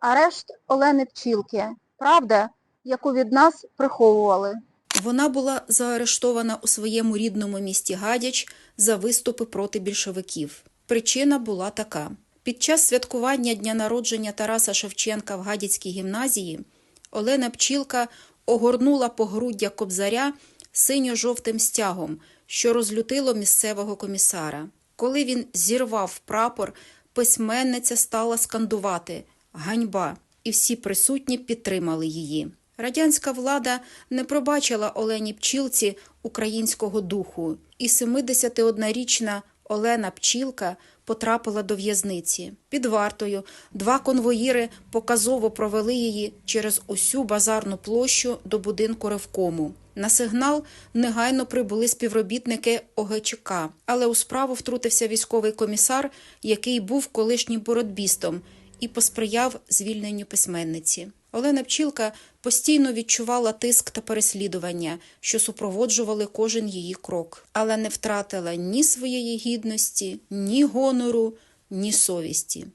Арешт Олени Пчілки. Правда, яку від нас приховували. Вона була заарештована у своєму рідному місті Гадяч за виступи проти більшовиків. Причина була така: під час святкування дня народження Тараса Шевченка в Гадяцькій гімназії Олена Пчілка огорнула погруддя кобзаря синьо-жовтим стягом, що розлютило місцевого комісара. Коли він зірвав прапор, письменниця стала скандувати Ганьба! І всі присутні підтримали її. Радянська влада не пробачила Олені Пчілці українського духу, і 71-річна Олена Пчілка потрапила до в'язниці. Під вартою два конвоїри показово провели її через усю базарну площу до будинку ревкому. На сигнал негайно прибули співробітники ОГЧК, але у справу втрутився військовий комісар, який був колишнім боротьбістом і посприяв звільненню письменниці. Олена Пчілка постійно відчувала тиск та переслідування, що супроводжували кожен її крок, але не втратила ні своєї гідності, ні гонору, ні совісті.